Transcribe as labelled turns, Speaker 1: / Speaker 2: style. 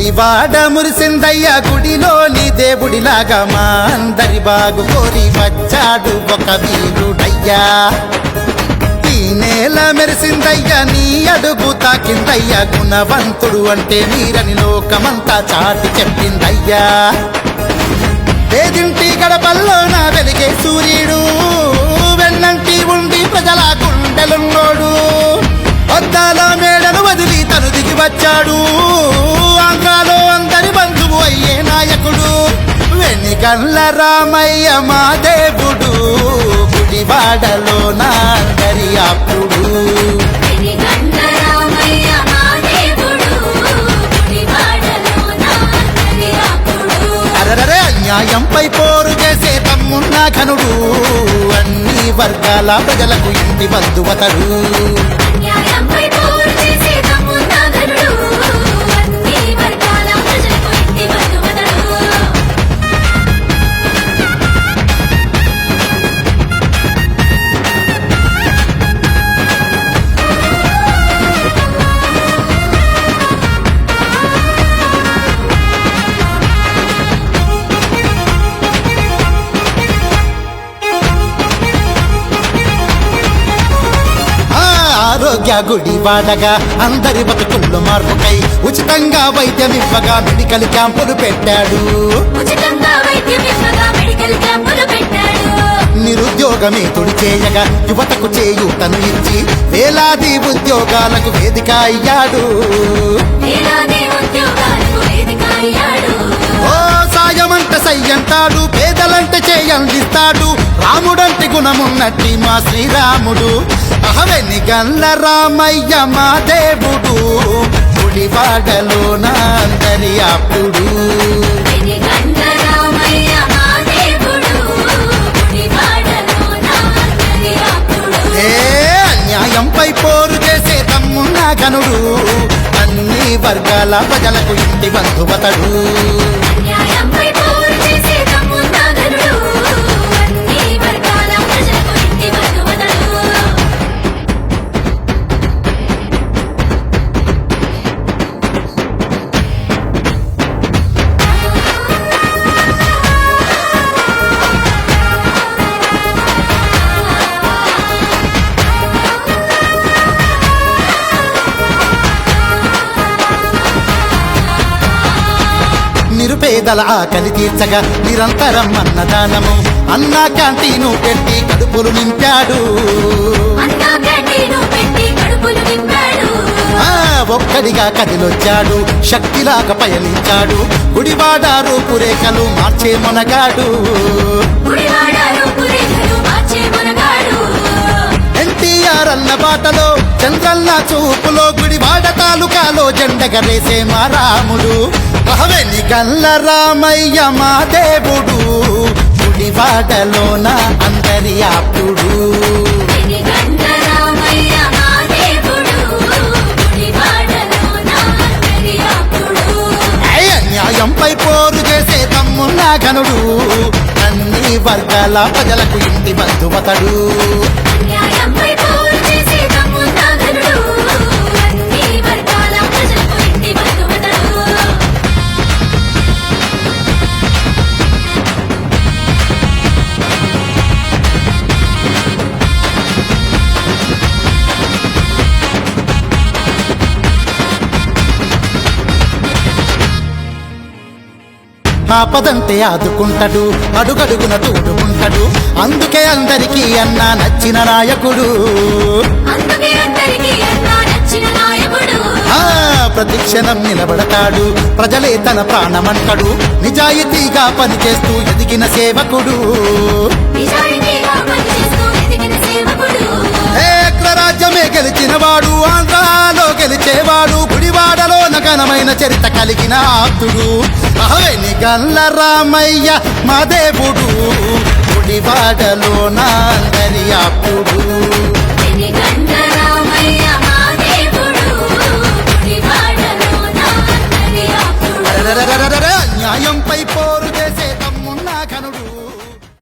Speaker 1: గుడివాడ మురిసిందయ్య గుడిలోని దేవుడిలాగా మా అందరి బాగు కోరి వచ్చాడు ఒక వీరుడయ్యా. ఈ నేల మెరిసిందయ్య నీ అడుగు తాకిందయ్య గుణవంతుడు అంటే మీరని లోకమంతా చాటి చెప్పిందయ్యా. పేదింటి గడపల్లో నా వెలిగే సూర్యుడు వెన్నంటి ఉండి ప్రజల గుండెలున్నోడు వద్దాల మేడను వదిలి తను దిగి వచ్చాడు. వెనిగల్ల రామయ్య మా దేవుడు గుడివాడలో నా అందరి ఆప్తుడు
Speaker 2: వెలిగండ్ల రామయ్య మా దేవుడు, గుడివాడలో నా అందరి ఆపుడు.
Speaker 1: అరరరే అన్యాయంపై పోరు చేసే తమ్మున్న ఘనుడు అన్ని వర్గాల ప్రజలకు ఇంటి బంధువతడు ఆరోగ్య గుడి వాడగా అందరి బతుకుల్లో మార్పుకై ఉచితంగా వైద్యం ఇవ్వగా మెడికల్ క్యాంపులు పెట్టాడు. నిరుద్యోగమే తుడి చేయగా యువతకు చేయూతను ఇచ్చి వేలాది ఉద్యోగాలకు వేదిక అయ్యాడు.
Speaker 2: వేలాది ఉద్యోగాలకు వేదిక అయ్యాడు.
Speaker 1: ఓ సాయమంట సయ్యంటాడు పేదలంటే చేయందిస్తాడు. రాముడంటి గుణమున్నట్టి మా శ్రీరాముడు. అహవెని గల్ల రామయ్య మా దేవుడు గుడివాడలో నా అందరి ఆప్తుడు
Speaker 2: వెలిగండ్ల రామయ్య మా దేవుడు, గుడివాడలో నా అందరి ఆపుడు.
Speaker 1: ఏ అన్యాయంపై పోరు చేసే తమ్మున్న ఘనుడు అన్ని వర్గాల ప్రజలకు ఇంటి బంధువతడు నిరుపేదల ఆకలి తీర్చగా నిరంతరం అన్నదానము. అన్నా క్యాంటీను పెట్టి కడుపులు నింపాడు. ఒక్కడిగా కదిలొచ్చాడు. శక్తిలాగా పయనించాడు. గుడివాడ రూపురేఖలు మార్చే మొనగాడు. ఎన్టీఆర్ అన్న బాటలో చంద్రన్న చూపులో గుడివాడ తాలూకాలో జెండగరేసే మా రాముడు. గల్ల రామయ్య మా దేవుడు గుడివాడలో నా అందరి ఆప్తుడు
Speaker 2: వెలిగండ్ల రామయ్య మా దేవుడు, గుడివాడలో నా అందరి ఆపుడు.
Speaker 1: ఐ అన్యాయంపై పోరు చేసే తమ్మున్న ఘనుడు అన్ని వర్గాల ప్రజలకు ఇంటి బంధువతడు
Speaker 2: న్యాయంపై
Speaker 1: ఆపదంటే ఆదుకుంటాడు అడుగడుగున తోడుకుంటాడు. అందుకే అందరికీ అన్న నచ్చిన నాయకుడు. ప్రతిక్షణం నిలబడతాడు ప్రజలే తన ప్రాణమంటాడు. నిజాయితీగా పనిచేస్తూ ఎదిగిన సేవకుడు. ఘనమైన చరిత కలిగిన ఆప్తుడు అహవేని గల్ల రామయ్య మా దేవుడు. గుడివాడలో నా అందరి ఆప్తుడు